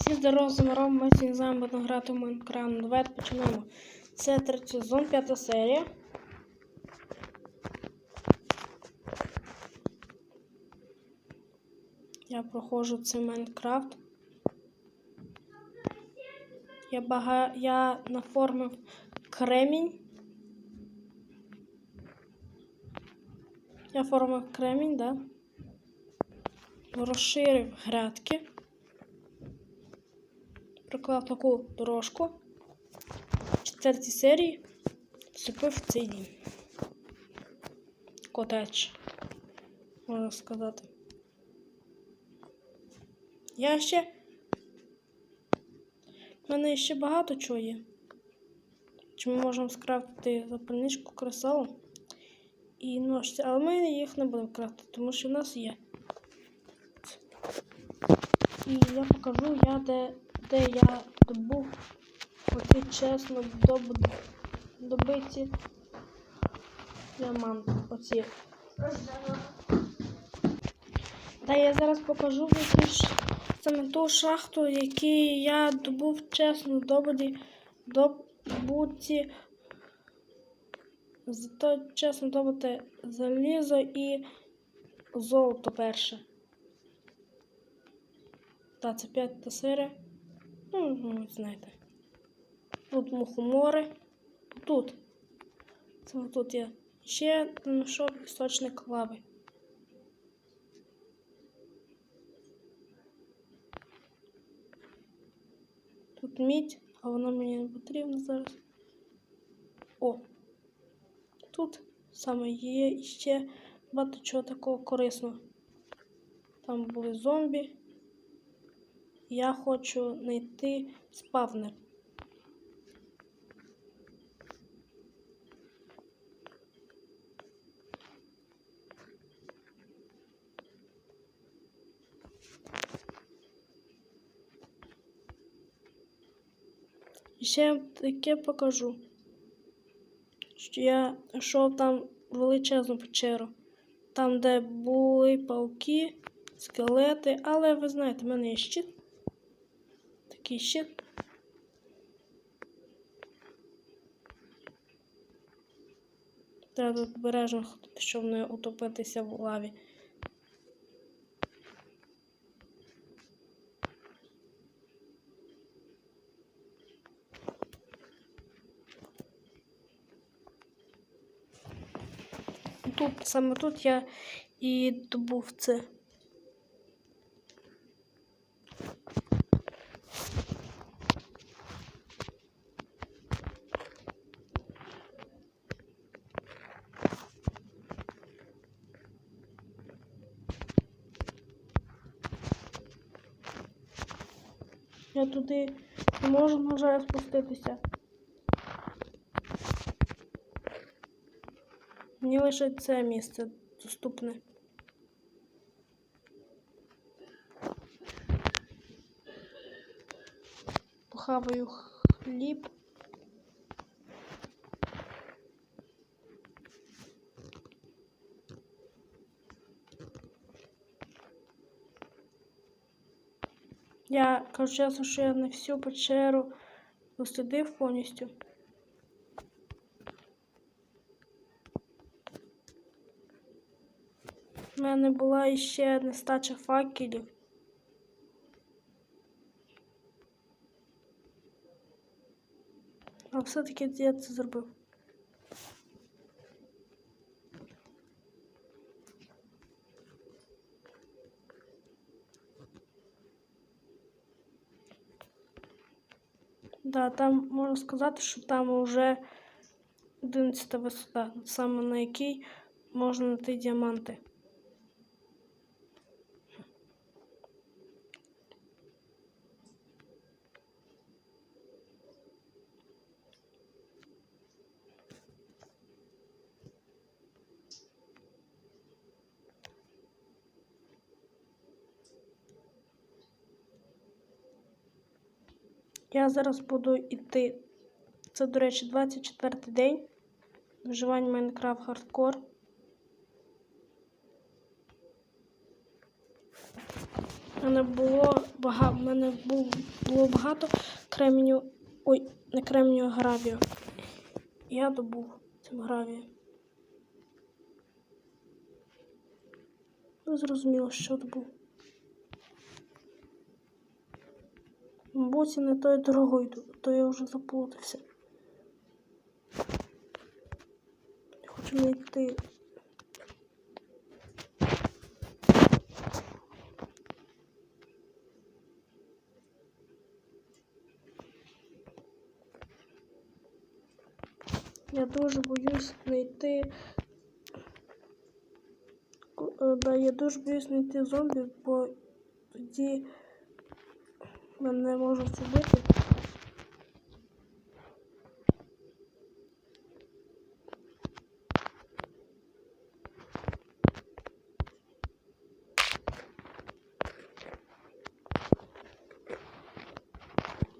Всі здорово, з ми сьогодні з вами будемо грати в Майнкрафт. Давайте почнемо. Це третій сезон, п'ята серія. Я проходжу цей Майнкрафт. Я бага... я наформив кремінь. Я формив кремінь, да? Розширив грядки. Приклав таку дорожку. В четвертій серії вступив цей дім. Котедж, можна сказати. Я ще. У мене ще багато чого є. Чи ми можемо скрафтити запальничку кресало і ножці, але ми їх не будемо крафтити, тому що в нас є. І я покажу, я де, де я добув оці чесно доб, добиті діаманти. Оці. Та я зараз покажу які саме ту шахту, які я добув чесно добуті, добуті зато чесно добути залізо і золото перше. Та, це п'ята серія. Ну, знаєте. Тут мухомори. Тут. Це тут є. Ще знайшов істочник лави. Тут мідь, а вона мені не потрібна зараз. О! Тут саме є ще багато чого такого корисного. Там були зомбі. Я хочу знайти спавнер. І ще таке покажу, що я йшов там величезну печеру, там, де були пауки, скелети, але ви знаєте, мене є щит. Такий. Треба обережно щоб не утопитися в лаві. Тут, саме тут я і добув це. Туди не можу, на жаль, спуститися. Мені лише це місце доступне. Похаваю хліб. Я кажу чесно, що я не всю печеру дослідив повністю. У мене була іще нестача факелів. А все-таки я це зробив. Да, там можна сказати, що там вже 11 висота, саме на якій можна знайти діаманти. Я зараз буду йти. Це, до речі, 24 й день. Виживання Майнкрафт Хардкор. мене було багато, в мене було багато кремню. Ой, не кремню, а гравію. Я добув цим гравієм. Ну, зрозуміло, що добув. Мабуть, не тою дорогою то я вже заплутався. Хочу знайти. Я дуже боюсь знайти. Е, Да, я дуже боюсь знайти зомбі, бо тоді мене можуть вбити.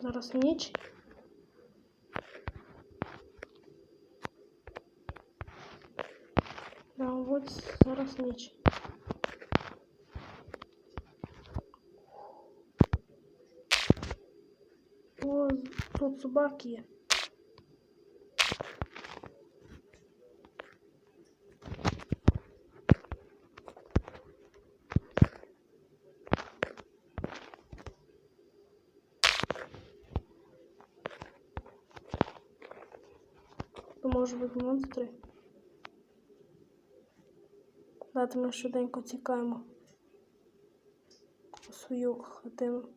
Зараз ніч. Да, от зараз ніч. Собаки є. То може бути монстри. Дати ми швиденько тікаємо свою хатину.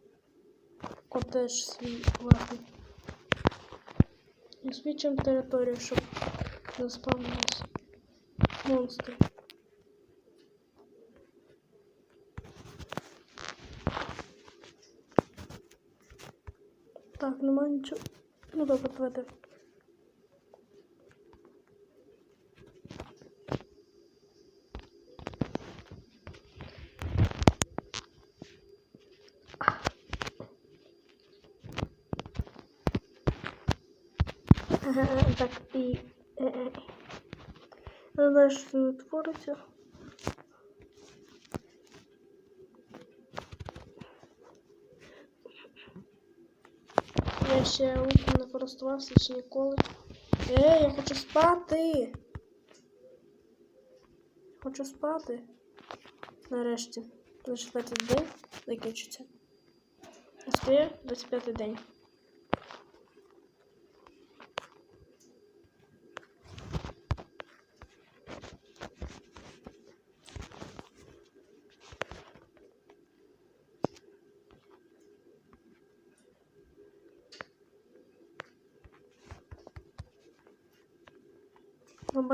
Котеж свій власний. І свідчимо територію, щоб заспавнилися монстри. Так, немає нічого. Ну добре, давайте. Так, і. е, е. Це не твориться. Я ще луком не користувався ще ніколи. Е, я хочу спати. Хочу спати. Нарешті. 25 день закінчиться. Москві 25 день.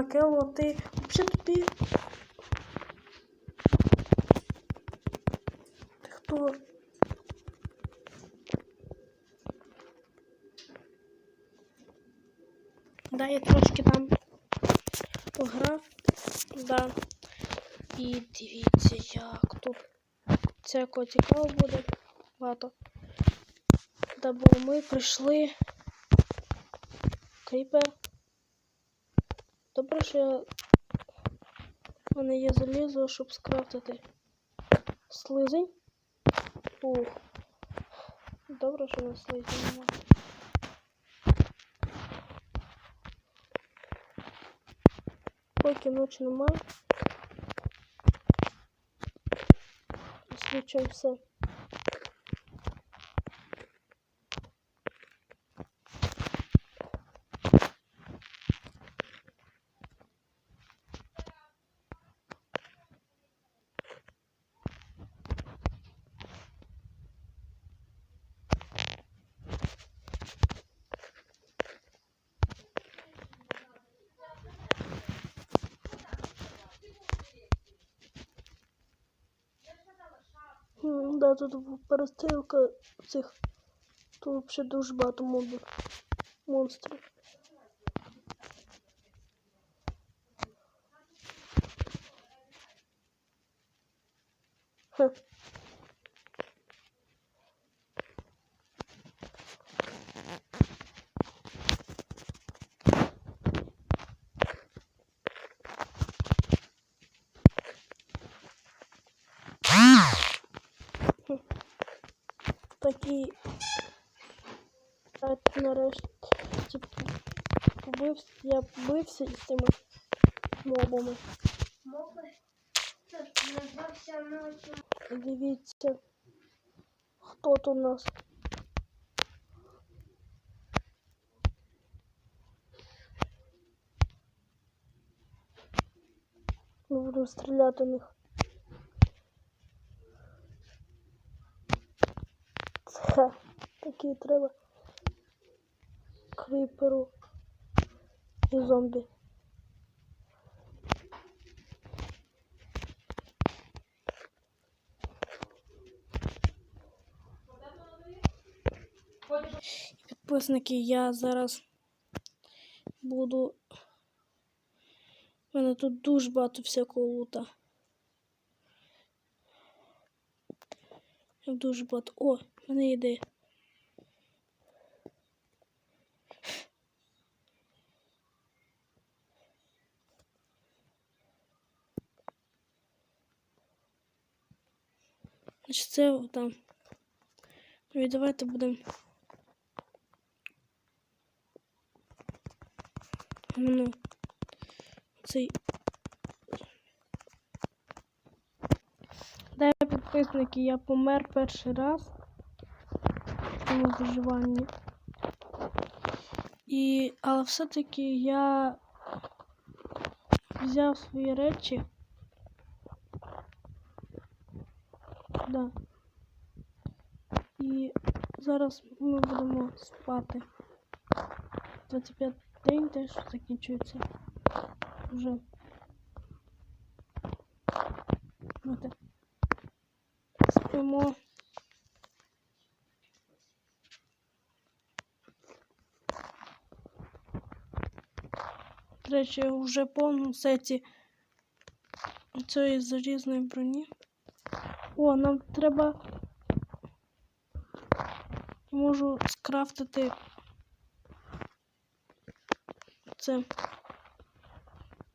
Бабакело, ти взагалі тобі. Ти хто? Да, я трошки там пограв. Да. І дивіться, як тут всякого цікаво буде багато. Да, бо ми прийшли. Кріпер. Що в мене є залізо, щоб скрафтити слизень. Ух. Добре, що на слизень немає. Поки ночі немає. Освічуємо все. Да, тут перестрілка цих. Тут взагалі дуже багато мобів. Монстрів. такий так, нарешті побився, я побився із цими мобами. Моби. Це назвався ночі. Дивіться, хто тут у нас. Ми будемо стріляти в них. Такі треба кріперу і зомбі. Підписники, я зараз буду. У мене тут дуже багато всякого лута. Дуже багато. О, в мене ідея. Значить, це там. Ну і давайте будемо. Ну, цей. Дай підписники, я помер перший раз в цьому виживанні. І, але все-таки я взяв свої речі. Да. І зараз ми будемо спати. 25 день теж закінчується. Вже. От. Спимо. До речі, я вже повному сеті цієї залізної броні. О, нам треба. Можу скрафтити це.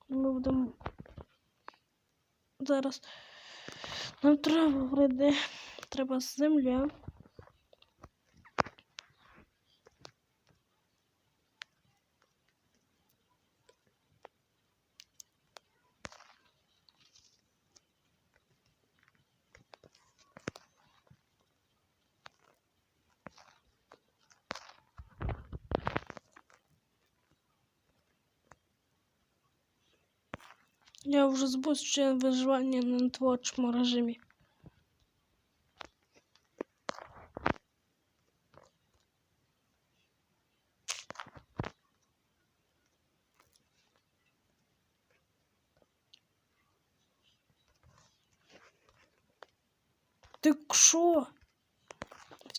Ми будемо зараз. Нам треба вроде. Треба земля. Я вже збув ще виживання на творчому режимі. Ти що?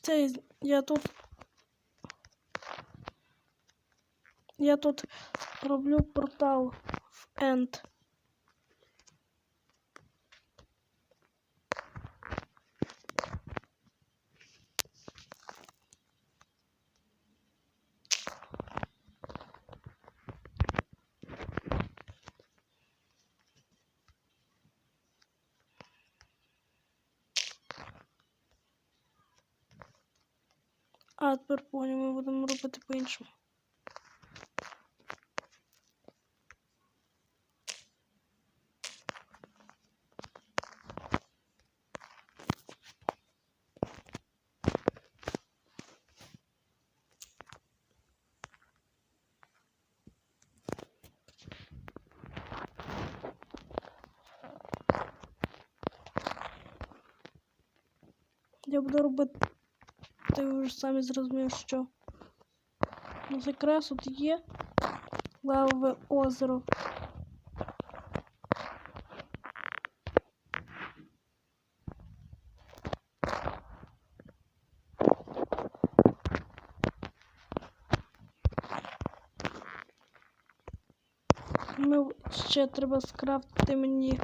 Це я тут. Я тут роблю портал в End. А, тепер понял, ми будемо робити по-іншому. Я буду робити ти вже самі зрозумів, що ну, якраз тут є лавове озеро. Ну, ще треба скрафтити мені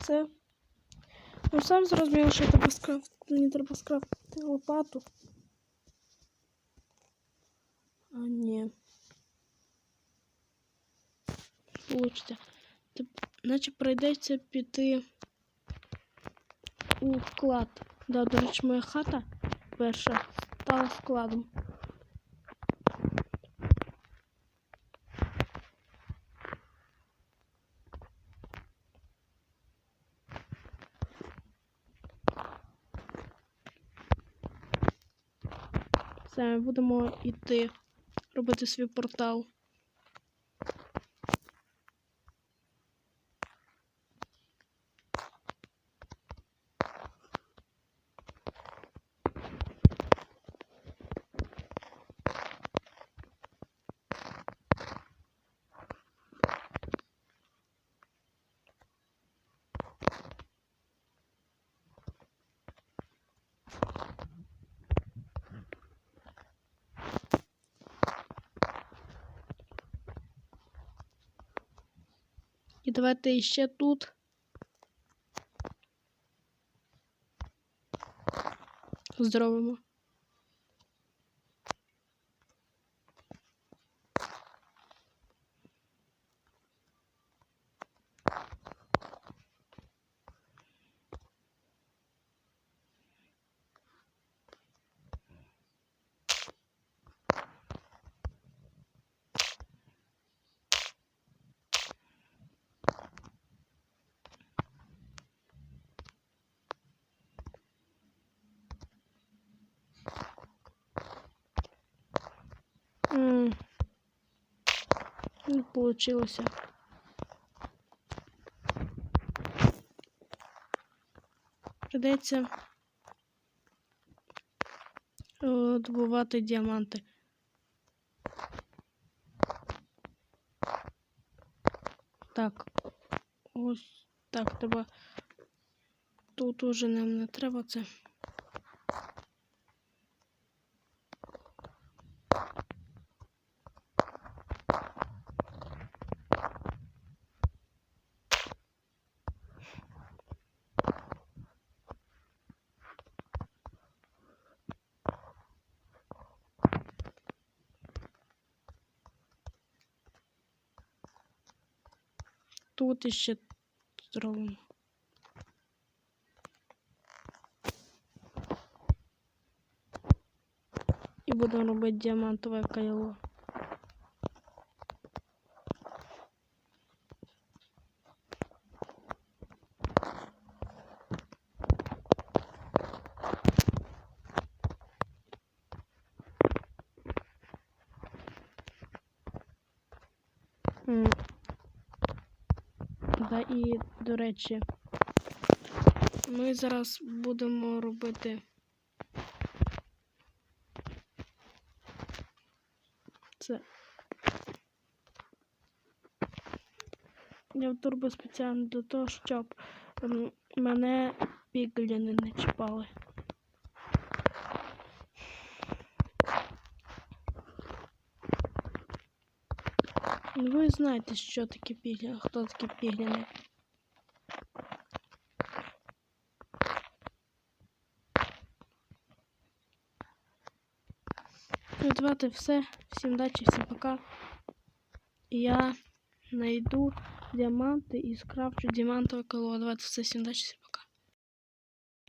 це. Ну, сам зрозумів, що треба скрафтити. Мені треба скрафтити лопату. А, ні. Тип, наче прийдеться піти у склад. Да, до речі, моя хата перша стала складом. Все, будемо йти робити свій портал. І давайте ще тут. Зробимо. Не получилося. Придеться е, добувати діаманти. Так. Ось так треба. Тут уже нам не треба це. Тут іще зробимо. І будемо робити діамантове кайло. І, до речі, ми зараз будемо робити. Це. Я в турбо спеціально для того, щоб ем, мене пігліни не чіпали. Ви знаєте, що таке пігліни, хто такі пігліни. Ну, давайте все. Всім удачі, всім пока. Я найду діаманти і скрафчу діамантове коло. Давайте все, всім удачі, всім пока.